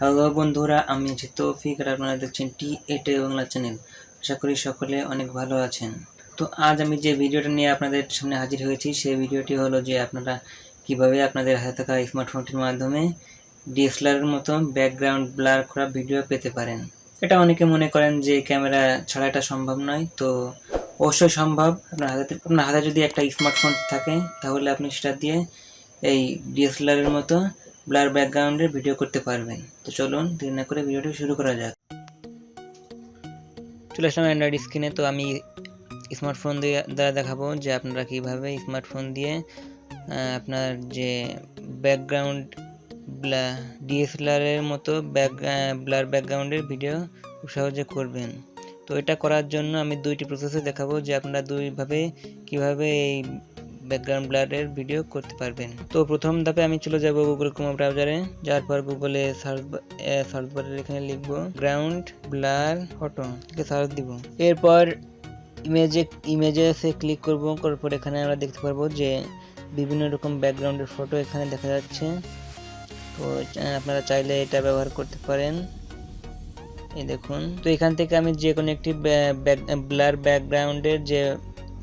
Hello বন্ধুরা, আমি আছি তৌফিক আর আপনারা দেখছেন টি এটে বাংলা চ্যানেল আশা করি সকলে অনেক ভালো আছেন। তো আজ আমি যে ভিডিওটা নিয়ে আপনাদের সামনে হাজির হয়েছি, সেই ভিডিওটি হলো যে আপনারা কীভাবে আপনাদের হাতে থাকা স্মার্টফোনটির মাধ্যমে ডিএসএলআরের মতো ব্যাকগ্রাউন্ড ব্লার করা ভিডিও পেতে পারেন। এটা অনেকে মনে করেন যে ক্যামেরা ছাড়া এটা সম্ভব নয়, তো অবশ্যই সম্ভব। আপনার হাতে আপনার হাতে যদি একটা স্মার্টফোন থাকে, তাহলে আপনি সেটা দিয়ে এই ডিএসএলআরের মতো ব্লার ব্যাকগ্রাউন্ডে ভিডিও করতে পারবেন। তো চলুন, দেরি না করে ভিডিওটি শুরু করা যাক। চলে আসলাম অ্যান্ড্রয়েড স্ক্রিনে তো আমি স্মার্টফোন দিয়ে দ্বারা দেখাবো যে আপনারা কীভাবে স্মার্টফোন দিয়ে আপনার যে ব্যাকগ্রাউন্ড ডিএসএলআর এর মতো ব্যাক ব্লার ব্যাকগ্রাউন্ডের ভিডিও খুব সহজে করবেন। তো এটা করার জন্য আমি দুইটি প্রসেসে দেখাবো যে আপনারা দুইভাবে কীভাবে এই ব্যাকগ্রাউন্ড ব্লারের ভিডিও করতে পারবেন। তো প্রথম ধাপে আমি চলে যাব গুগল ক্রোম ব্রাউজারে যাওয়ার পর গুগলে সার্চ সার্চ বারের এখানে লিখব গ্রাউন্ড ব্লার ফটো সার্চ দিব। এরপর ইমেজে ইমেজে ক্লিক করব। করার পর এখানে আমরা দেখতে পারব যে বিভিন্ন রকম ব্যাকগ্রাউন্ডের ফটো এখানে দেখা যাচ্ছে। তো আপনারা চাইলে এটা ব্যবহার করতে পারেন। এই দেখুন। তো এখান থেকে আমি যে কোনো একটি ব্লার ব্যাকগ্রাউন্ডের যে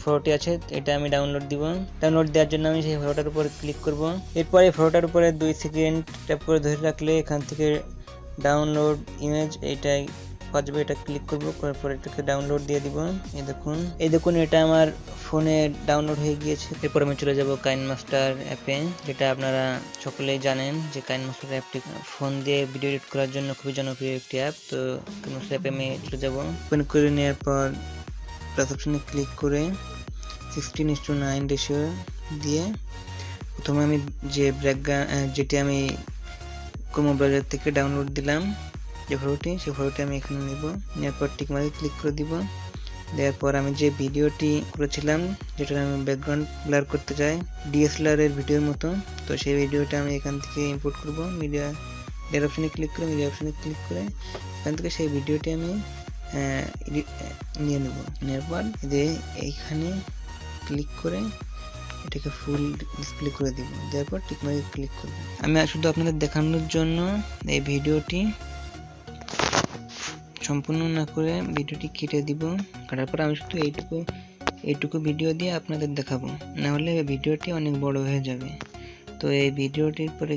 ফটোটি আছে, এটা আমি ডাউনলোড দিব। ডাউনলোড দেওয়ার জন্য আমি সেই ফটোটার উপর ক্লিক করব। এরপর এই ফটোটার উপরে দুই সেকেন্ড ট্যাপ করে ধরে রাখলে এখান থেকে ডাউনলোড ইমেজ এইটাই পাওয়া এটা ক্লিক করব, করার পর এটাকে ডাউনলোড দিয়ে দিব। এই দেখুন। এই দেখুন, এটা আমার ফোনে ডাউনলোড হয়ে গিয়েছে। এরপর আমি চলে যাব কাইন মাস্টার অ্যাপে যেটা আপনারা সকলেই জানেন যে কাইন মাস্টার অ্যাপটি ফোন দিয়ে ভিডিও এডিট করার জন্য খুবই জনপ্রিয় একটি অ্যাপ তো কাইন মাস্টার অ্যাপে আমি চলে যাব। ওপেন করে নেওয়ার পর প্লাস ক্লিক করে sixteen is to nine ratio দিয়ে প্রথমে আমি যে ব্যাকগ্রাউন্ড যেটি আমি ক্রোমো ব্রাউজার থেকে ডাউনলোড দিলাম, যে ফটোটি সেই ফটোটি আমি এখানে নেব। নেওয়ার পর টিক মারি ক্লিক করে দিব। দেওয়ার পর আমি যে ভিডিওটি করেছিলাম যেটা আমি ব্যাকগ্রাউন্ড ব্লার করতে চাই ডিএসএলআর এর ভিডিওর মতো, তো সেই ভিডিওটা আমি এখান থেকে ইম্পোর্ট করব। মিডিয়া এর অপশনে ক্লিক করে মিডিয়া অপশানে ক্লিক করে, এখান থেকে সেই ভিডিওটি আমি নিয়ে নেব। নেওয়ার পর যে এইখানে ক্লিক করে এটাকে ফুল ডিসপ্লে করে দিব। দেওয়ার পর টিক মারি ক্লিক করব। আমি শুধু আপনাদের দেখানোর জন্য এই ভিডিওটি সম্পূর্ণ না করে ভিডিওটি কেটে দিব। কাটার পর আমি শুধু এইটুকু এইটুকু ভিডিও দিয়ে আপনাদের দেখাবো। না হলে ভিডিওটি অনেক বড় হয়ে যাবে। তো এই ভিডিওটির পরে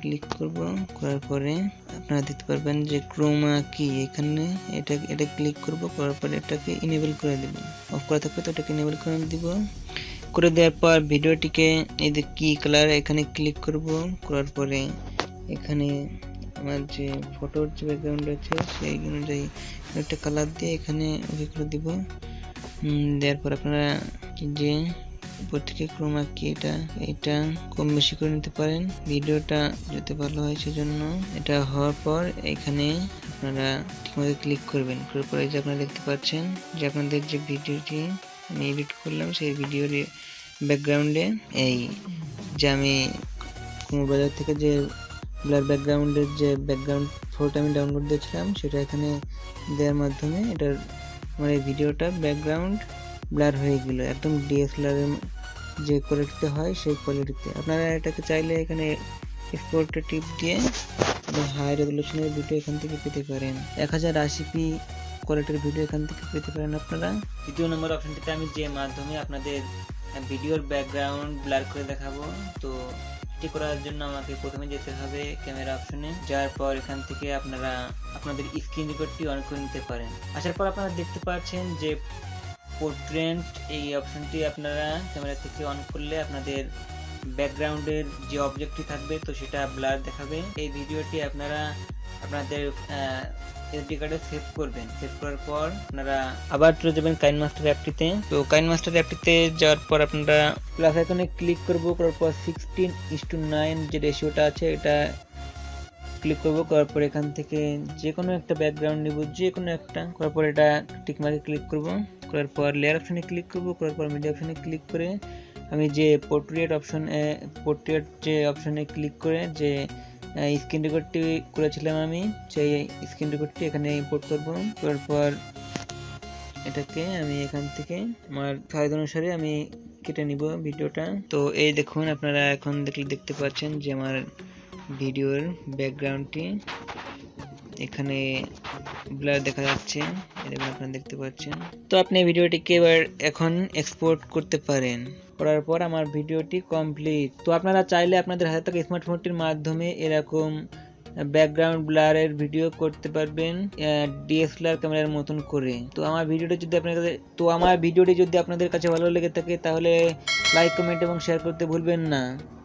ক্লিক করব, করার পরে আপনারা দেখতে পারবেন যে ক্রোমা কি এখানে এটা এটা ক্লিক করব, করার পরে এটাকে ইনেবল করে দেব। অফ করা থাকবে তো এটাকে ইনেবল করে দিব। করে দেওয়ার পর ভিডিওটিকে এই যে কি কালার এখানে ক্লিক করব, করার পরে এখানে আমার যে ফটোর যে ব্যাকগ্রাউন্ড আছে সেই অনুযায়ী একটা কালার দিয়ে এখানে ওকে করে দিব। দেওয়ার পর আপনারা যে উপর ক্রোমা কি এটা এটা কম বেশি করে নিতে পারেন? ভিডিওটা যাতে ভালো হয় সেজন্য এটা হওয়ার পর এখানে আপনারা ঠিকমতো ক্লিক করবেন। করার পরে যে আপনারা দেখতে পাচ্ছেন যে আপনাদের যে ভিডিওটি আমি এডিট করলাম, সেই ভিডিওর ব্যাকগ্রাউন্ডে এই যে আমি কোনো বাজার থেকে যে ব্লার ব্যাকগ্রাউন্ডের যে ব্যাকগ্রাউন্ড ফটোটা আমি ডাউনলোড দিয়েছিলাম, সেটা এখানে দেওয়ার মাধ্যমে এটার আমার এই ভিডিওটা ব্যাকগ্রাউন্ড ব্লার হয়ে গেল। একদম ডিএসএলআর এর যে কোয়ালিটিতে হয়, সেই কোয়ালিটিতে আপনারা এটাকে চাইলে এখানে এক্সপোর্টে টিপ দিয়ে হাই রেজলিউশনের ভিডিও এখান থেকে পেতে পারেন। এক হাজার আশি পি কোয়ালিটির ভিডিও এখান থেকে পেতে পারেন আপনারা। দ্বিতীয় নম্বর অপশনটিতে আমি যে মাধ্যমে আপনাদের ভিডিওর ব্যাকগ্রাউন্ড ব্লার করে দেখাবো, তো এটি করার জন্য আমাকে প্রথমে যেতে হবে ক্যামেরা অপশনে যাওয়ার পর এখান থেকে আপনারা আপনাদের স্ক্রিন রেকর্ডটি অন করে নিতে পারেন। আসার পর আপনারা দেখতে পাচ্ছেন যে পোর্ট্রেন্ট এই অপশনটি আপনারা ক্যামেরা থেকে অন করলে আপনাদের ব্যাকগ্রাউন্ডের যে অবজেক্টটি থাকবে, তো সেটা ব্লার দেখাবে। এই ভিডিওটি আপনারা আপনাদের এসডি কার্ডে সেভ করবেন। সেভ করার পর আপনারা আবার চলে যাবেন কাইন মাস্টার অ্যাপটিতে তো কাইন মাস্টার অ্যাপটিতে যাওয়ার পর আপনারা প্লাস আইকনে ক্লিক করব, করার পর সিক্সটিন ইস টু নাইন যে রেশিওটা আছে, এটা ক্লিক করব, করার পর এখান থেকে যে কোনো একটা ব্যাকগ্রাউন্ড নিব যে কোনো একটা, করার পর এটা টিক মার্কে ক্লিক করব। করার পর লেয়ার অপশনে ক্লিক করব, করার পর মিডিয়া অপশনে ক্লিক করে আমি যে পোর্ট্রেট অপশন পোর্ট্রেট যে অপশনে ক্লিক করে যে স্ক্রিন রেকর্ডটি করেছিলাম আমি সেই স্ক্রিন রেকর্ডটি এখানে ইম্পোর্ট করব। করার পর এটাকে আমি এখান থেকে আমার সাইজ অনুসারে আমি কেটে নিব ভিডিওটা। তো এই দেখুন, আপনারা এখন দেখলে দেখতে পাচ্ছেন যে আমার ভিডিওর ব্যাকগ্রাউন্ডটি এখানে ব্লার দেখা যাচ্ছে দেখুন আপনারা দেখতে পাচ্ছেন। তো আপনি ভিডিওটিকে এবার এখন এক্সপোর্ট করতে পারেন। করার পর আমার ভিডিওটি কমপ্লিট তো আপনারা চাইলে আপনাদের হাতে থাকা স্মার্টফোনটির মাধ্যমে এরকম ব্যাকগ্রাউন্ড ব্লারের ভিডিও করতে পারবেন ডিএসএলআর ক্যামেরার মতন করে। তো আমার ভিডিওটি যদি আপনাদের, তো আমার ভিডিওটি যদি আপনাদের কাছে ভালো লেগে থাকে, তাহলে লাইক কমেন্ট এবং শেয়ার করতে ভুলবেন না।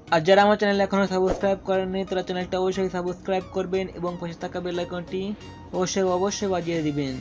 আর যারা আমার চ্যানেল এখনও সাবস্ক্রাইব করেননি, তারা চ্যানেলটা অবশ্যই সাবস্ক্রাইব করবেন এবং পাশে থাকা বেল আইকনটি অবশ্যই অবশ্যই বাজিয়ে দিবেন।